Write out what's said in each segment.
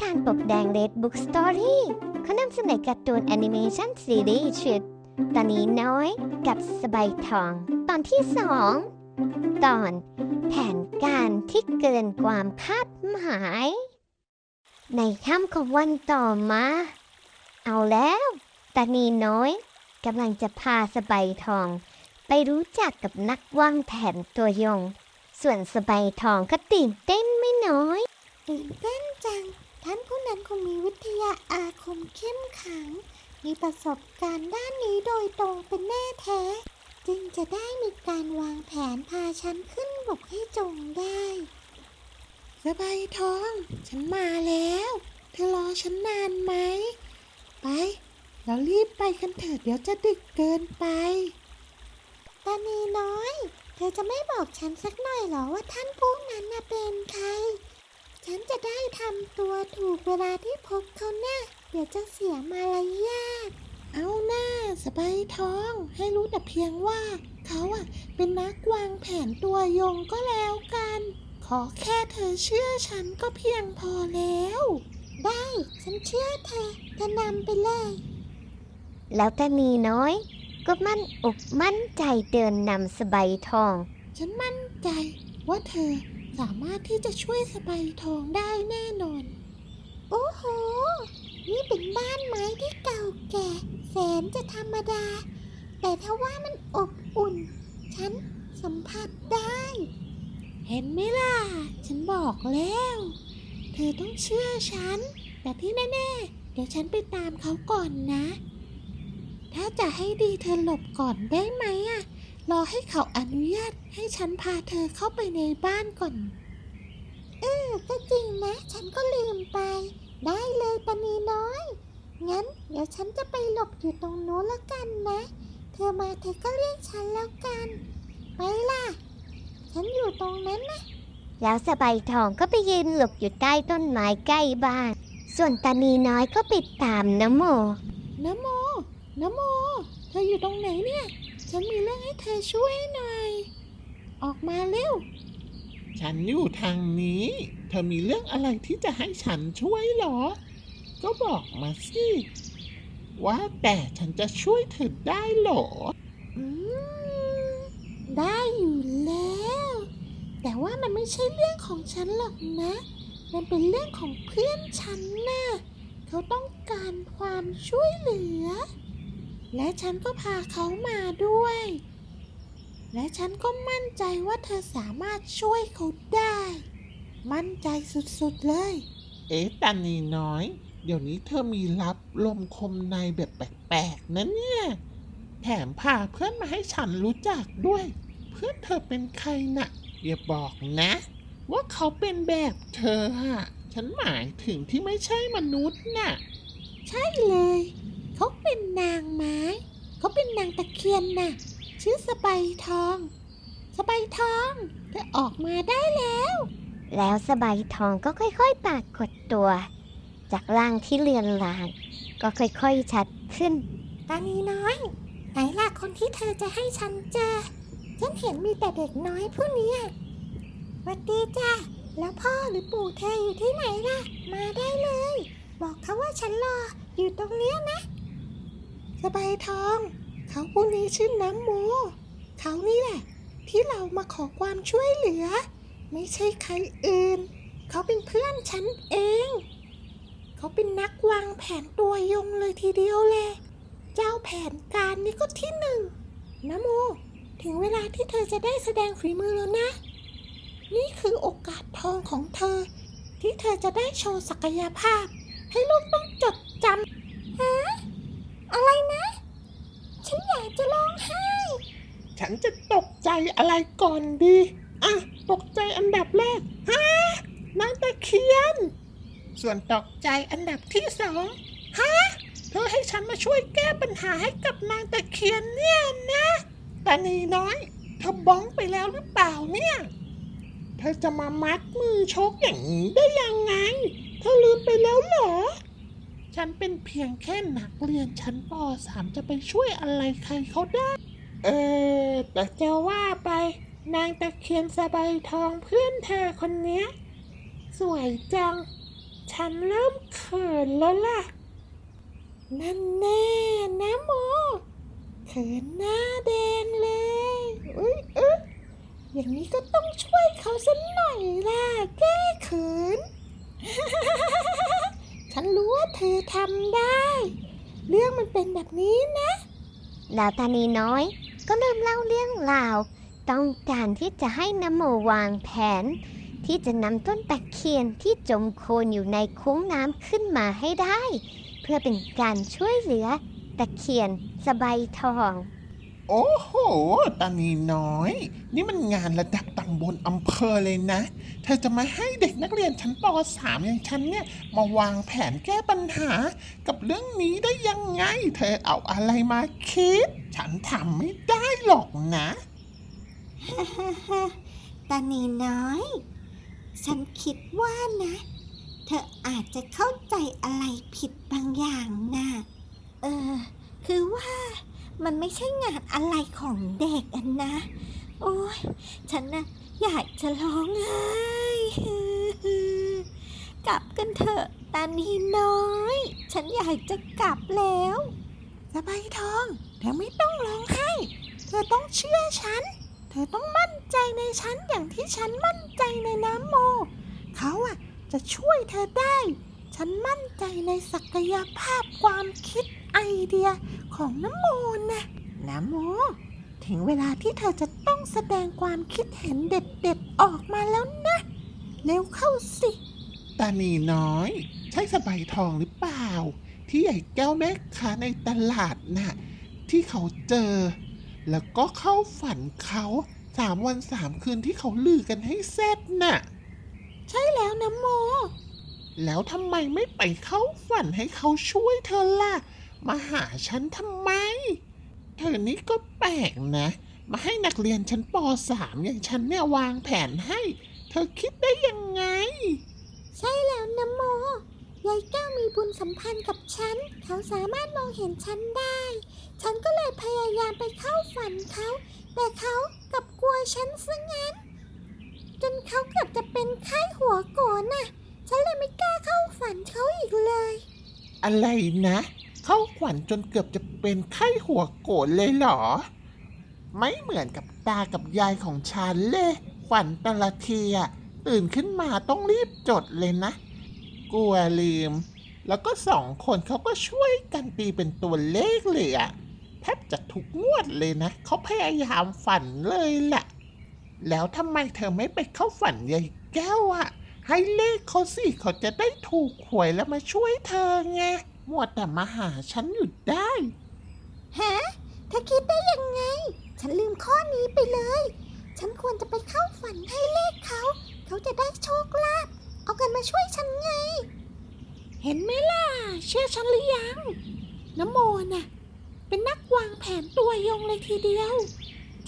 ทานปกแดง Red Book Story เขานำเสนอการ์ตูนแอนิเมชันซีรีส์ชุดตอนนี้น้อยกับสบายทอง ตอนที่สองตอนแผนการที่เกินความคาดหมาย ในค่ำของวันต่อมา เอาแล้วตานีน้อยกำลังจะพาสบายทอง ไปรู้จักกับนักวางแผนตัวยง ส่วนสบายทองก็ตื่นเต้นไม่น้อยตื่นเต้นจัง ท่านผู้นั้นคงมีวิทยาอาคมเข้มขัง มีประสบการณ์ด้านนี้โดยตรงเป็นแน่แท้ จึงจะได้มีการวางแผนพาฉันขึ้นบกให้จงได้สบายทอง ฉันมาแล้ว เธอรอฉันนานไหม ไป เรารีบไปกันเถิดเดี๋ยวจะดึกเกินไปตานีน้อย เธอจะไม่บอกฉันสักหน่อยเหรอว่าท่านผู้นั้นน่ะเป็นใคร ฉันจะได้ทำตัวถูกเวลาที่พบเขานะ่ะเดี๋ยวจะเสียมารยาท เอาหน้าสบายทองให้รู้แต่เพียงว่า เขาอะเป็นนักวางแผนตัวยงก็แล้วกัน ขอแค่เธอเชื่อฉันก็เพียงพอแล้ว ได้ ฉันเชื่อเธอเธอนำไปเลย แล้วตานีน้อย ก็มั่นอกมั่นใจเดินนำสบายทอง ฉันมั่นใจว่าเธอ สามารถที่จะช่วยสบายทองได้แน่นอน โอ้โห นี่เป็นบ้านไม้ที่เก่าแก่ แสนจะธรรมดา แต่ถ้าว่ามันอบอุ่น ฉันสัมผัสได้ เห็นไหมล่ะ ฉันบอกแล้ว เธอต้องเชื่อฉัน แต่ที่แน่ๆ เดี๋ยวฉันไปตามเขาก่อนนะ ถ้าจะให้ดีเธอหลบก่อนได้ไหมอะ รอให้เขาอนุญาตให้ฉันพาเธอเข้าไปในบ้านก่อน เออก็จริงนะ ฉันก็ลืมไป ได้เลยปณีน้อย งั้น เดี๋ยวฉันจะไปหลบอยู่ตรงโน้นแล้วกันนะ เธอมาเธอก็เรียกฉันแล้วกัน ไปล่ะ ฉันอยู่ตรงนั้นนะ แล้วสบายทองก็ไปยืนหลบอยู่ใต้ต้นไม้ใกล้บ้าน ส่วนตานีน้อยก็ไปตามน้ำโมนะโมนะโม เธออยู่ตรงไหนเนี่ย ฉันมีเรื่องให้เธอช่วยหน่อย ออกมาเร็ว ฉันอยู่ทางนี้ เธอมีเรื่องอะไรที่จะให้ฉันช่วยเหรอ ก็บอกมาสิ ว่าแต่ฉันจะช่วยเธอได้เหรอ อืมได้อยู่แล้ว แต่ว่ามันไม่ใช่เรื่องของฉันหรอกนะ มันเป็นเรื่องของเพื่อนฉันนะเขาต้องการความช่วยเหลือ และฉันก็พาเขามาด้วย และฉันก็มั่นใจว่าเธอสามารถช่วยเขาได้ มั่นใจสุดๆเลย เอ๊ะตานีน้อย เดี๋ยวนี้เธอมีรับลมคมในแบบแปลกๆนะเนี่ยแถมพาเพื่อนมาให้ฉันรู้จักด้วย เพื่อนเธอเป็นใครน่ะอย่าบอกนะ ว่าเขาเป็นแบบเธออะฉันหมายถึงที่ไม่ใช่มนุษย์น่ะ ใช่เลย เขาเป็นนางไม้ เขาเป็นนางตะเคียนน่ะ ชื่อสบายทอง สบายทองเธอออกมาได้แล้ว แล้วสบายทองก็ค่อยๆปรากฏตัว จากร่างที่เลือนลาง ก็ค่อยๆชัดขึ้น ตานีน้อย ไหนล่ะคนที่เธอจะให้ฉันเจอ ฉันเห็นมีแต่เด็กน้อยผู้เนี้ยสวัสดีจ้ะแล้วพ่อหรือปู่เธออยู่ที่ไหนล่ะ มาได้เลย บอกเขาว่าฉันรออยู่ตรงเนี้ยนะ สบายทอง เขาผู้นี้ชื่อน้ำโม เขานี่แหละ ที่เรามาขอความช่วยเหลือ ไม่ใช่ใครอื่น เขาเป็นเพื่อนฉันเอง เขาเป็นนักวางแผนตัวยงเลยทีเดียวแหละเจ้าแผนการนี่ก็ที่หนึ่งนะโม ถึงเวลาที่เธอจะได้แสดงฝีมือแล้วนะ นี่คือโอกาสทองของเธอ ที่เธอจะได้โชว์ศักยภาพ ให้ลูกต้องจดจำฮะอะไรนะ ฉันอยากจะร้องไห้ ฉั นจะตกใจอะไรก่อนดี อะ ตกใจอันดับแรกฮะนางตะเคียน ส่วนตกใจอันดับที่สองฮะเธอให้ฉันมาช่วยแก้ปัญหาให้กับนางตะเคียนเนี่ยนะตานีน้อยเธอบ้องไปแล้วหรือเปล่าเนี่ย เธอจะมามัดมือชกอย่างนี้ได้ยังไง เธอลืมไปแล้วเหรอ ฉันเป็นเพียงแค่นักเรียนชั้นป .3 จะไปช่วยอะไรใครเขาได้ เออแต่จะว่าไป นางตะเคียนสบายทองเพื่อนเธอคนเนี้ย สวยจัง ฉันเริ่มเขินแล้วล่ะ นั่นแน่นะโมเขินหน้าแดงเลยอุ้ยเอ๊ะอย่างนี้ก็ต้องช่วยเขาสักหน่อยล่ะ แก้เขิน ฉันรู้ว่าเธอทำได้ เรื่องมันเป็นแบบนี้นะแล้วตานีน้อย ก็เริ่มเล่าเรื่องราว ต้องการที่จะให้นโมวางแผน ที่จะนำต้นตะเคียนที่จมโคลนอยู่ในคุ้งน้ำขึ้นมาให้ได้ เพื่อเป็นการช่วยเหลือตะเคียนสบายทอง โอ้โห ตานีน้อย นี่มันงานระดับตำบลอำเภอเลยนะ เธอจะมาให้เด็กนักเรียนชั้นป .3 อย่างฉันเนี่ย มาวางแผนแก้ปัญหา กับเรื่องนี้ได้ยังไง เธอเอาอะไรมาคิด ฉันทำไม่ได้หรอกนะตานีน้อย ฉันคิดว่านะ เธออาจจะเข้าใจอะไรผิดบางอย่างนะเออ คือว่ามันไม่ใช่งานอะไรของเด็กอันนะ โอ้ยฉันนะอยากจะร้องไห้กลับกันเถอะตานีน้อย ฉันอยากจะกลับแล้ว สบายทอง เธอไม่ต้องร้องไห้ เธอต้องเชื่อฉัน เธอต้องมั่นใจในฉันอย่างที่ฉันมั่นใจในน้ำโม เขาอะจะช่วยเธอได้ ฉันมั่นใจในศักยภาพความคิดไอเดียของน้ำโมนะน้ำโม ถึงเวลาที่เธอจะต้องแสดงความคิดเห็นเด็ดๆออกมาแล้วนะ เร็วเข้าสิตานีน้อย ใช่สบายทองหรือเปล่า ที่ใหญ่แก้วแม่ค้าในตลาดน่ะ ที่เขาเจอ แล้วก็เข้าฝันเขาสามวันสามคืนที่เขาลือกันให้เสร็จน่ะ ใช่แล้วนะโม แล้วทำไมไม่ไปเข้าฝันให้เขาช่วยเธอล่ะ มาหาฉันทำไม เธอนี่ก็แปลกนะ มาให้นักเรียนชั้นป .3 อย่างฉันเนี่ยวางแผนให้ เธอคิดได้ยังไง ใช่แล้วนะโมยายแก้วมีบุญสัมพันธ์กับฉัน เขาสามารถมองเห็นฉันได้ ฉันก็เลยพยายามไปเข้าฝันเขา แต่เขากลับกลัวฉันซะงั้น จนเขาเกือบจะเป็นไข้หัวโกรนน่ะ ฉันเลยไม่กล้าเข้าฝันเขาอีกเลย อะไรนะ เข้าขวัญจนเกือบจะเป็นไข้หัวโกรธเลยเหรอ ไม่เหมือนกับตากับยายของฉันเลยขวัญแต่ละทีอะตื่นขึ้นมาต้องรีบจดเลยนะ กลัวลืม แล้วก็สองคนเขาก็ช่วยกันตีเป็นตัวเลขเลยอะ แทบจะทุกงวดเลยนะ เขาพยายามฝันเลยแหละ แล้วทำไมเธอไม่ไปเข้าฝันยายแก้วอะให้เลขเขาสิเขาจะได้ถูกหวยแล้วมาช่วยเธอไงมัวแต่มาหาฉันอยู่ได้ ฮะเธอคิดได้ยังไง ฉันลืมข้อนี้ไปเลย ฉันควรจะไปเข้าฝันให้เลขเขา เขาจะได้โชคลาภ เอากันมาช่วยฉันไง เห็นไหมล่ะ เชื่อฉันหรือยัง น้ำโมน่ะ เป็นนักวางแผนตัวยงเลยทีเดียว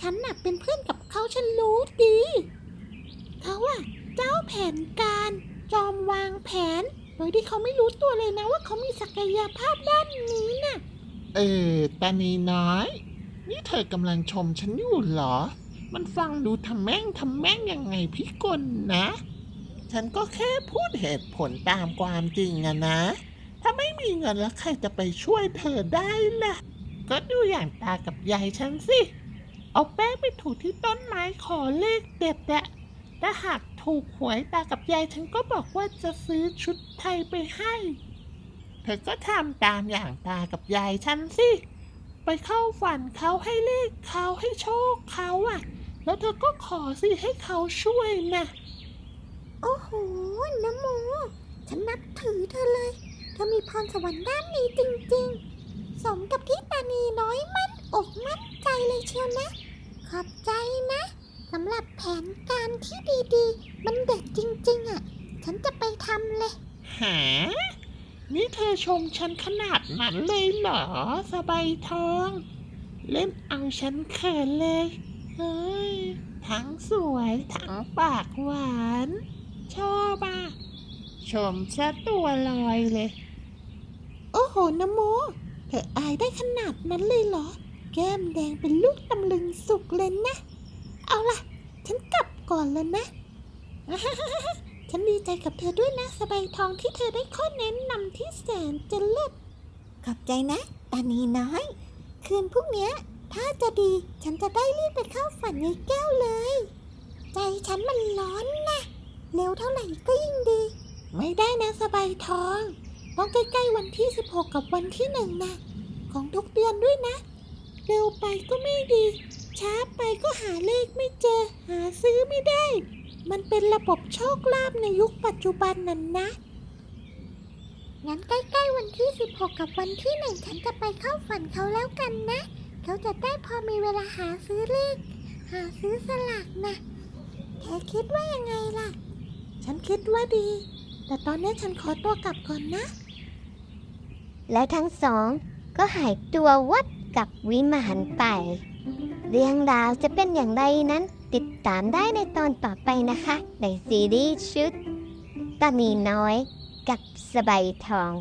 ฉันน่ะเป็นเพื่อนกับเขาฉันรู้ดี เขาอะเจ้าแผนการจอมวางแผน โดยที่เขาไม่รู้ตัวเลยนะว่าเขามีศักยภาพด้านนี้น่ะ เออตานีน้อย นี่เธอกำลังชมฉันอยู่เหรอ มันฟังดูทำแม่งทำแม่งยังไงพี่กลนะ ฉันก็แค่พูดเหตุผลตามความจริงอะนะ ถ้าไม่มีเงินแล้วใครจะไปช่วยเธอได้ล่ะ ก็ดูอย่างตากับยายฉันสิ เอาแป้งไปถูที่ต้นไม้ขอเลขเด็ดอะถ้าหากถูกหวยตากับยายฉันก็บอกว่าจะซื้อชุดไทยไปให้ เธอก็ทำตามอย่างตากับยายฉันสิ ไปเข้าฝันเขาให้เลขเขาให้โชคเขาอะแล้วเธอก็ขอสิให้เขาช่วยนะโอ้โหน้ำโม ฉันนับถือเธอเลย เธอมีพรสวรรค์ด้านนี้จริงๆ สมกับที่ ตานีน้อยมั่นอกมั่นใจเลยเชียวนะ ขอบใจนะสำหรับแผนการที่ดีๆ มันเด็ดจริงๆอะ ฉันจะไปทำเลย หา นี่เธอชมฉันขนาดนั้นเลยเหรอ สบายทอง เล่นเอาฉันเขินเลย เฮ้ย ทั้งสวยทั้งปากหวาน ชอบอะ ชมซะตัวลอยเลย โอ้โหน้ำโมเธออายได้ขนาดนั้นเลยเหรอ แก้มแดงเป็นลูกตำลึงสุกเลยนะ เอาล่ะ ฉันกลับก่อนแล้วนะ ฉันดีใจกับเธอด้วยนะสบายทองที่เธอได้ข้อแนะนำที่แสนจะเลิศขอบใจนะ ตานีน้อย คืนพรุ่งนี้ถ้าจะดีฉันจะได้รีบไปเข้าฝันยายแก้วเลย ใจฉันมันร้อนนะ เร็วเท่าไหร่ก็ยิ่งดี ไม่ได้นะสบายทอง ต้องใกล้ๆวันที่ 16 กับวันที่หนึ่งนะของทุกเดือนด้วยนะ เร็วไปก็ไม่ดี ช้าไปก็หาเลขไม่เจอ หาซื้อไม่ได้ มันเป็นระบบโชคลาภในยุคปัจจุบันนั่นนะ งั้นใกล้ๆวันที่ 16 กับวันที่หนึ่งฉันจะไปเข้าฝันเขาแล้วกันนะ เขาจะได้พอมีเวลาหาซื้อเลข หาซื้อสลากนะเธอคิดว่ายังไงล่ะ ฉันคิดว่าดี แต่ตอนนี้ฉันขอตัวกลับก่อนนะ แล้วทั้งสองก็หายตัววัดกับวิมานไป เรื่องราวจะเป็นอย่างไรนั้น ติดตามได้ในตอนต่อไปนะคะ ในซีรีส์ชุดตานีน้อยกับสบายทอง